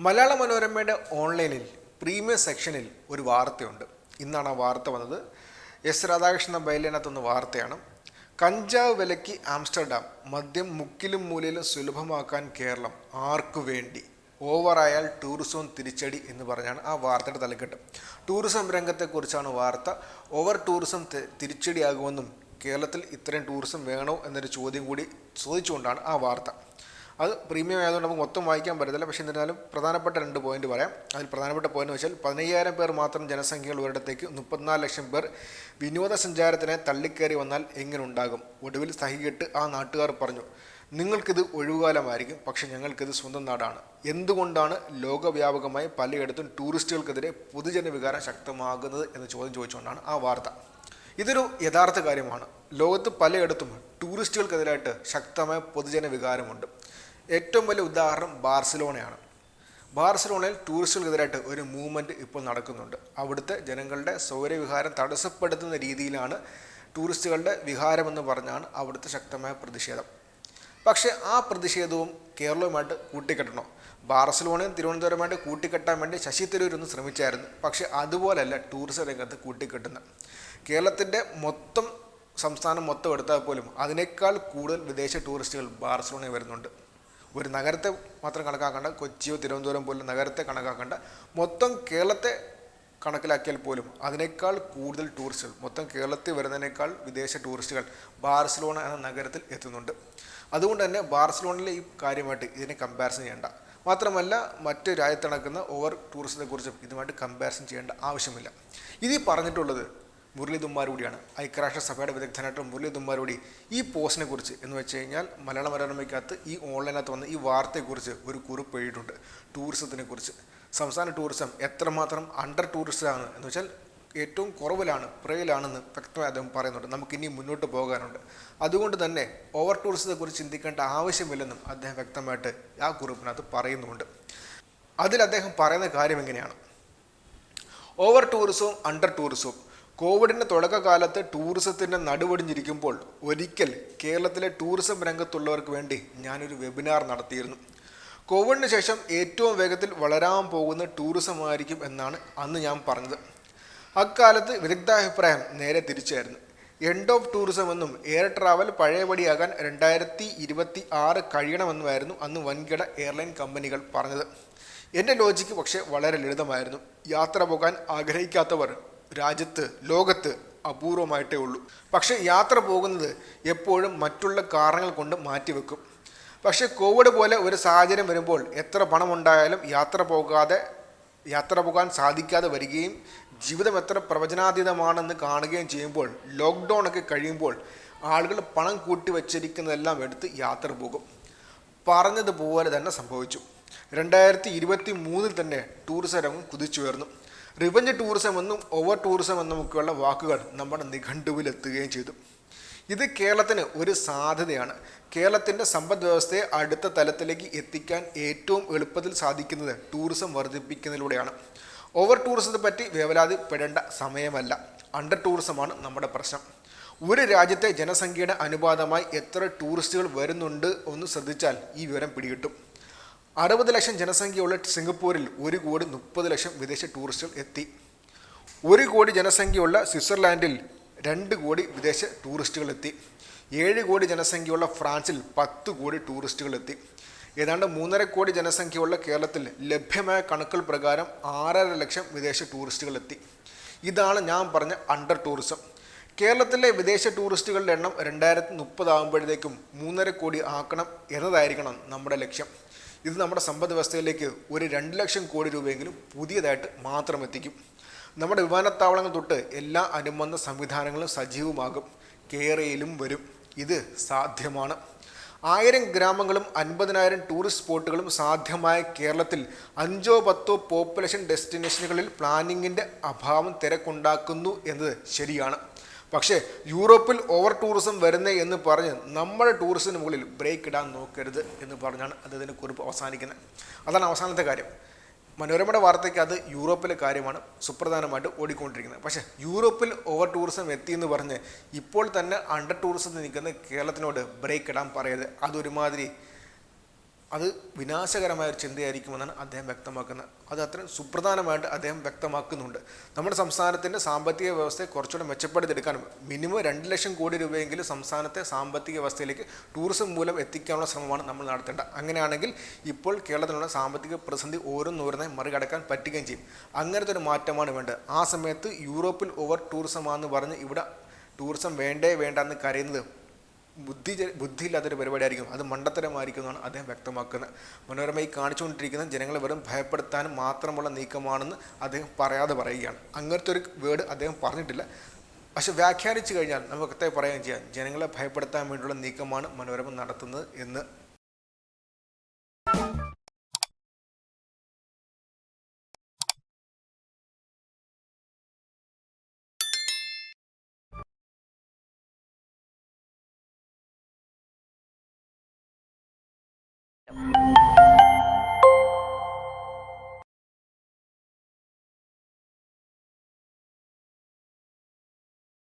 മലയാള മനോരമയുടെ ഓൺലൈനിൽ പ്രീമിയം സെക്ഷനിൽ ഒരു വാർത്തയുണ്ട്. ഇന്നാണ് ആ വാർത്ത വന്നത്. എസ് രാധാകൃഷ്ണൻ ബൈലിനകത്തുനിന്ന് വാർത്തയാണ്. കഞ്ചാവ് വിലയ്ക്ക് ആംസ്റ്റർഡാം മദ്യം മുക്കിലും മൂലയിലും സുലഭമാക്കാൻ കേരളം ആർക്കു വേണ്ടി? ഓവറായാൽ ടൂറിസവും തിരിച്ചടി എന്ന് പറഞ്ഞാണ് ആ വാർത്തയുടെ തലക്കെട്ട്. ടൂറിസം രംഗത്തെക്കുറിച്ചാണ് വാർത്ത. ഓവർ ടൂറിസം തിരിച്ചടിയാകുമെന്നും കേരളത്തിൽ ഇത്രയും ടൂറിസം വേണോ എന്നൊരു ചോദ്യം കൂടി ചോദിച്ചുകൊണ്ടാണ് ആ വാർത്ത. അത് പ്രീമിയം ആയതുകൊണ്ട് നമുക്ക് മൊത്തം വായിക്കാൻ പറ്റത്തില്ല. പക്ഷേ എന്നിരുന്നാലും പ്രധാനപ്പെട്ട രണ്ട് പോയിന്റ് പറയാം. അതിൽ പ്രധാനപ്പെട്ട പോയിന്റ് വെച്ചാൽ പതിനയ്യായിരം പേർ മാത്രം ജനസംഖ്യയുള്ള ഒരിടത്തേക്ക് മുപ്പത്തിനാല് ലക്ഷം പേർ വിനോദസഞ്ചാരത്തിനെ തള്ളിക്കയറി വന്നാൽ എങ്ങനെ ഉണ്ടാകും? ഒടുവിൽ സഹികെട്ട് ആ നാട്ടുകാർ പറഞ്ഞു നിങ്ങൾക്കിത് ഒഴിവുകാലമായിരിക്കും. പക്ഷേ ഞങ്ങൾക്കിത് സ്വന്തം നാടാണ്. എന്തുകൊണ്ടാണ് ലോകവ്യാപകമായി പലയിടത്തും ടൂറിസ്റ്റുകൾക്കെതിരെ പൊതുജന വികാരം ശക്തമാകുന്നത്? എന്ന ചോദ്യം ചോദിച്ചുകൊണ്ടാണ് ആ വാർത്ത. ഇതൊരു യഥാർത്ഥ കാര്യമാണ്. ലോകത്ത് പലയിടത്തും ടൂറിസ്റ്റുകൾക്കെതിരായിട്ട് ശക്തമായ പൊതുജന വികാരമുണ്ട് ഏറ്റവും വലിയ ഉദാഹരണം ബാർസലോണയാണ്. ബാർസലോണയിൽ ടൂറിസ്റ്റുകൾക്കെതിരായിട്ട് ഒരു മൂവ്മെന്റ് ഇപ്പോൾ നടക്കുന്നുണ്ട്. അവിടുത്തെ ജനങ്ങളുടെ സൗരവിഹാരം തടസ്സപ്പെടുത്തുന്ന രീതിയിലാണ് ടൂറിസ്റ്റുകളുടെ വിഹാരമെന്ന് പറഞ്ഞാണ് അവിടുത്തെ ശക്തമായ പ്രതിഷേധം. പക്ഷേ ആ പ്രതിഷേധവും കേരളവുമായിട്ട് കൂട്ടിക്കെട്ടണോ. ബാർസലോണയും തിരുവനന്തപുരമായിട്ട് കൂട്ടിക്കെട്ടാൻ വേണ്ടി ശശി തരൂർ ഒന്ന് ശ്രമിച്ചായിരുന്നു. പക്ഷേ അതുപോലല്ല ടൂറിസം രംഗത്ത് കൂട്ടിക്കെട്ടുന്നത്. കേരളത്തിന്റെ മൊത്തം സംസ്ഥാനം മൊത്തം എടുത്താൽ പോലും അതിനേക്കാൾ കൂടുതൽ വിദേശ ടൂറിസ്റ്റുകൾ ബാർസലോണയിൽ വരുന്നുണ്ട്. ഒരു നഗരത്തെ മാത്രം കണക്കാക്കേണ്ട കൊച്ചിയോ തിരുവനന്തപുരം പോലുള്ള നഗരത്തെ കണക്കാക്കേണ്ട. മൊത്തം കേരളത്തെ കണക്കിലാക്കിയാൽ പോലും അതിനേക്കാൾ കൂടുതൽ ടൂറിസ്റ്റുകൾ മൊത്തം കേരളത്തിൽ വരുന്നതിനേക്കാൾ വിദേശ ടൂറിസ്റ്റുകൾ ബാർസലോണ എന്ന നഗരത്തിൽ എത്തുന്നുണ്ട്. അതുകൊണ്ട് തന്നെ ബാർസലോണയിലെ ഈ കാര്യമായിട്ട് ഇതിനെ കമ്പാരിസൺ ചെയ്യേണ്ട. മാത്രമല്ല മറ്റ് രാജ്യത്ത് നടക്കുന്ന ഓവർ ടൂറിസത്തെക്കുറിച്ചും ഇതുമായിട്ട് കമ്പാരിസൺ ചെയ്യേണ്ട ആവശ്യമില്ല. ഇതിൽ പറഞ്ഞിട്ടുള്ളത് മുരളി ദുമ്മാരൂടിയാണ് ഐക്യരാഷ്ട്ര സഭയുടെ വിദഗ്ധനായിട്ടുള്ള മുരളി ദുമ്മാരൂടി ഈ പോസ്റ്റിനെ കുറിച്ച് എന്ന് വെച്ച് കഴിഞ്ഞാൽ മലയാള മനോരമയ്ക്കകത്ത് ഈ ഓൺലൈനകത്ത് വന്ന ഈ വാർത്തയെക്കുറിച്ച് ഒരു കുറിപ്പ് എഴുതിയിട്ടുണ്ട് ടൂറിസത്തിനെ കുറിച്ച്. സംസ്ഥാന ടൂറിസം എത്രമാത്രം അണ്ടർ ടൂറിസ്റ്റാണ് എന്ന് വെച്ചാൽ ഏറ്റവും കുറവിലാണ് പുറയിലാണെന്ന് വ്യക്തമായി അദ്ദേഹം പറയുന്നുണ്ട്. നമുക്ക് ഇനി മുന്നോട്ട് പോകാനുണ്ട്. അതുകൊണ്ട് തന്നെ ഓവർ ടൂറിസത്തെക്കുറിച്ച് ചിന്തിക്കേണ്ട ആവശ്യമില്ലെന്നും അദ്ദേഹം വ്യക്തമായിട്ട് ആ കുറിപ്പിനകത്ത് പറയുന്നുണ്ട്. അതിൽ അദ്ദേഹം പറയുന്ന കാര്യം എങ്ങനെയാണ്? ഓവർ ടൂറിസവും അണ്ടർ ടൂറിസവും കോവിഡിന്റെ തുടക്കകാലത്ത് ടൂറിസത്തിന്റെ നടുവടിഞ്ഞിരിക്കുമ്പോൾ ഒരിക്കൽ കേരളത്തിലെ ടൂറിസം രംഗത്തുള്ളവർക്ക് വേണ്ടി ഞാനൊരു വെബിനാർ നടത്തിയിരുന്നു. കോവിഡിന് ശേഷം ഏറ്റവും വേഗത്തിൽ വളരാൻ പോകുന്ന ടൂറിസം ആയിരിക്കും എന്നാണ് അന്ന് ഞാൻ പറഞ്ഞത്. അക്കാലത്ത് വിദഗ്ധാഭിപ്രായം നേരെ തിരിച്ചായിരുന്നു. എൻഡ് ഓഫ് ടൂറിസം എന്നും എയർ ട്രാവൽ പഴയപടിയാകാൻ രണ്ടായിരത്തി ഇരുപത്തി ആറ് കഴിയണമെന്നുമായിരുന്നു അന്ന് വൻകിട എയർലൈൻ കമ്പനികൾ പറഞ്ഞത്. എന്റെ ലോജിക്ക് പക്ഷേ വളരെ ലളിതമായിരുന്നു. യാത്ര പോകാൻ ആഗ്രഹിക്കാത്തവർ രാജ്യത്ത് ലോകത്ത് അപൂർവമായിട്ടേ ഉള്ളൂ. പക്ഷേ യാത്ര പോകുന്നത് എപ്പോഴും മറ്റുള്ള കാരണങ്ങൾ കൊണ്ട് മാറ്റിവെക്കും. പക്ഷേ കോവിഡ് പോലെ ഒരു സാഹചര്യം വരുമ്പോൾ എത്ര പണമുണ്ടായാലും യാത്ര പോകാതെ യാത്ര പോകാൻ സാധിക്കാതെ വരികയും ജീവിതം എത്ര പ്രവചനാതീതമാണെന്ന് കാണുകയും ചെയ്യുമ്പോൾ ലോക്ക്ഡൗൺ ഒക്കെ കഴിയുമ്പോൾ ആളുകൾ പണം കൂട്ടി വച്ചിരിക്കുന്നതെല്ലാം എടുത്ത് യാത്ര പോകും. പറഞ്ഞതുപോലെ തന്നെ സംഭവിച്ചു. രണ്ടായിരത്തി ഇരുപത്തി മൂന്നിൽ തന്നെ ടൂറിസം രംഗം കുതിച്ചുയർന്നു. റിവഞ്ച് ടൂറിസം എന്നും ഓവർ ടൂറിസം എന്നുമൊക്കെയുള്ള വാക്കുകൾ നമ്മുടെ നിഘണ്ടുവിൽ എത്തുകയും ചെയ്തു. ഇത് കേരളത്തിന് ഒരു സാധ്യതയാണ്. കേരളത്തിന്റെ സമ്പദ് വ്യവസ്ഥയെ അടുത്ത തലത്തിലേക്ക് എത്തിക്കാൻ ഏറ്റവും എളുപ്പത്തിൽ സാധിക്കുന്നത് ടൂറിസം വർദ്ധിപ്പിക്കുന്നതിലൂടെയാണ്. ഓവർ ടൂറിസത്തെ പറ്റി വേവലാതിപ്പെടേണ്ട സമയമല്ല. അണ്ടർ ടൂറിസമാണ് നമ്മുടെ പ്രശ്നം. ഒരു രാജ്യത്തെ ജനസംഖ്യയുടെ അനുപാതമായി എത്ര ടൂറിസ്റ്റുകൾ വരുന്നുണ്ട് ഒന്ന് ശ്രദ്ധിച്ചാൽ ഈ വിവരം പിടികിട്ടും. അറുപത് ലക്ഷം ജനസംഖ്യയുള്ള സിംഗപ്പൂരിൽ ഒരു കോടി മുപ്പത് ലക്ഷം വിദേശ ടൂറിസ്റ്റുകൾ എത്തി. ഒരു കോടി ജനസംഖ്യയുള്ള സ്വിറ്റ്സർലാൻഡിൽ രണ്ട് കോടി വിദേശ ടൂറിസ്റ്റുകൾ എത്തി. ഏഴ് കോടി ജനസംഖ്യയുള്ള ഫ്രാൻസിൽ പത്ത് കോടി ടൂറിസ്റ്റുകൾ എത്തി. ഏതാണ്ട് മൂന്നര കോടി ജനസംഖ്യയുള്ള കേരളത്തിൽ ലഭ്യമായ കണക്കുകൾ പ്രകാരം ആറര ലക്ഷം വിദേശ ടൂറിസ്റ്റുകൾ എത്തി. ഇതാണ് ഞാൻ പറഞ്ഞ അണ്ടർ ടൂറിസം കേരളത്തിലെ വിദേശ ടൂറിസ്റ്റുകളുടെ എണ്ണം രണ്ടായിരത്തി മുപ്പതാകുമ്പോഴത്തേക്കും മൂന്നര കോടി ആക്കണം എന്നതായിരിക്കണം നമ്മുടെ ലക്ഷ്യം. ഇത് നമ്മുടെ സമ്പദ് വ്യവസ്ഥയിലേക്ക് ഒരു രണ്ട് ലക്ഷം കോടി രൂപയെങ്കിലും പുതിയതായിട്ട് മാത്രം എത്തിക്കും. നമ്മുടെ വിമാനത്താവളങ്ങൾ തൊട്ട് എല്ലാ അനുബന്ധ സംവിധാനങ്ങളും സജീവമാകും. കേരളയിലും വരും. ഇത് സാധ്യമാണ്. ആയിരം ഗ്രാമങ്ങളും അൻപതിനായിരം ടൂറിസ്റ്റ് സ്പോട്ടുകളും സാധ്യമായ കേരളത്തിൽ അഞ്ചോ പത്തോ പോപ്പുലേഷൻ ഡെസ്റ്റിനേഷനുകളിൽ പ്ലാനിങ്ങിന്റെ അഭാവം തിരക്കുണ്ടാക്കുന്നു എന്നത് ശരിയാണ്. പക്ഷേ യൂറോപ്പിൽ ഓവർ ടൂറിസം വരുന്നേ എന്ന് പറഞ്ഞ് നമ്മുടെ ടൂറിസത്തിന് മുകളിൽ ബ്രേക്ക് ഇടാൻ നോക്കരുത് എന്ന് പറഞ്ഞാണ് അദ്ദേഹത്തിന്റെ കുറിപ്പ് അവസാനിക്കുന്നത്. അതാണ് അവസാനത്തെ കാര്യം. മനോരമയുടെ വാർത്തയ്ക്ക് അത് യൂറോപ്പിലെ കാര്യമാണ് സുപ്രധാനമായിട്ട് ഓടിക്കൊണ്ടിരിക്കുന്നത്. പക്ഷേ യൂറോപ്പിൽ ഓവർ ടൂറിസം എത്തി എന്ന് പറഞ്ഞ് ഇപ്പോൾ തന്നെ അണ്ടർ ടൂറിസത്തിൽ നിൽക്കുന്ന കേരളത്തിനോട് ബ്രേക്ക് ഇടാൻ പറയരുത്. അതൊരുമാതിരി അത് വിനാശകരമായ ഒരു ചിന്തയായിരിക്കുമെന്നാണ് അദ്ദേഹം വ്യക്തമാക്കുന്നത്. അത് അത്രയും സുപ്രധാനമായിട്ട് അദ്ദേഹം വ്യക്തമാക്കുന്നുണ്ട്. നമ്മുടെ സംസ്ഥാനത്തിന്റെ സാമ്പത്തിക വ്യവസ്ഥയെ കുറച്ചുകൂടെ മെച്ചപ്പെടുത്തിയെടുക്കാനും മിനിമം രണ്ട് ലക്ഷം കോടി രൂപയെങ്കിലും സംസ്ഥാനത്തെ സാമ്പത്തിക വ്യവസ്ഥയിലേക്ക് ടൂറിസം മൂലം എത്തിക്കാനുള്ള ശ്രമമാണ് നമ്മൾ നടത്തേണ്ടത്. അങ്ങനെയാണെങ്കിൽ ഇപ്പോൾ കേരളത്തിലുള്ള സാമ്പത്തിക പ്രതിസന്ധി ഓരോന്നോരോന്നായി മറികടക്കാൻ പറ്റുകയും ചെയ്യും. അങ്ങനത്തെ ഒരു മാറ്റമാണ് വേണ്ടത്. ആ സമയത്ത് യൂറോപ്പിൽ ഓവർ ടൂറിസമാണെന്ന് പറഞ്ഞ് ഇവിടെ ടൂറിസം വേണ്ടേ വേണ്ട എന്ന് കരയുന്നത് ബുദ്ധി ബുദ്ധിയില്ലാത്തൊരു പരിപാടിയായിരിക്കും. അത് മണ്ടത്തരമായിരിക്കും എന്നാണ് അദ്ദേഹം വ്യക്തമാക്കുന്നത്. മനോരമയിൽ കാണിച്ചുകൊണ്ടിരിക്കുന്ന ജനങ്ങളെ വെറും ഭയപ്പെടുത്താനും മാത്രമുള്ള നീക്കമാണെന്ന് അദ്ദേഹം പറയാതെ പറയുകയാണ്. അങ്ങനത്തെ ഒരു വേർഡ് അദ്ദേഹം പറഞ്ഞിട്ടില്ല. പക്ഷെ വ്യാഖ്യാനിച്ചു കഴിഞ്ഞാൽ നമുക്ക് പറയുകയും ചെയ്യാം. ജനങ്ങളെ ഭയപ്പെടുത്താൻ വേണ്ടിയുള്ള നീക്കമാണ് മനോരമ നടത്തുന്നത് എന്ന് Yep.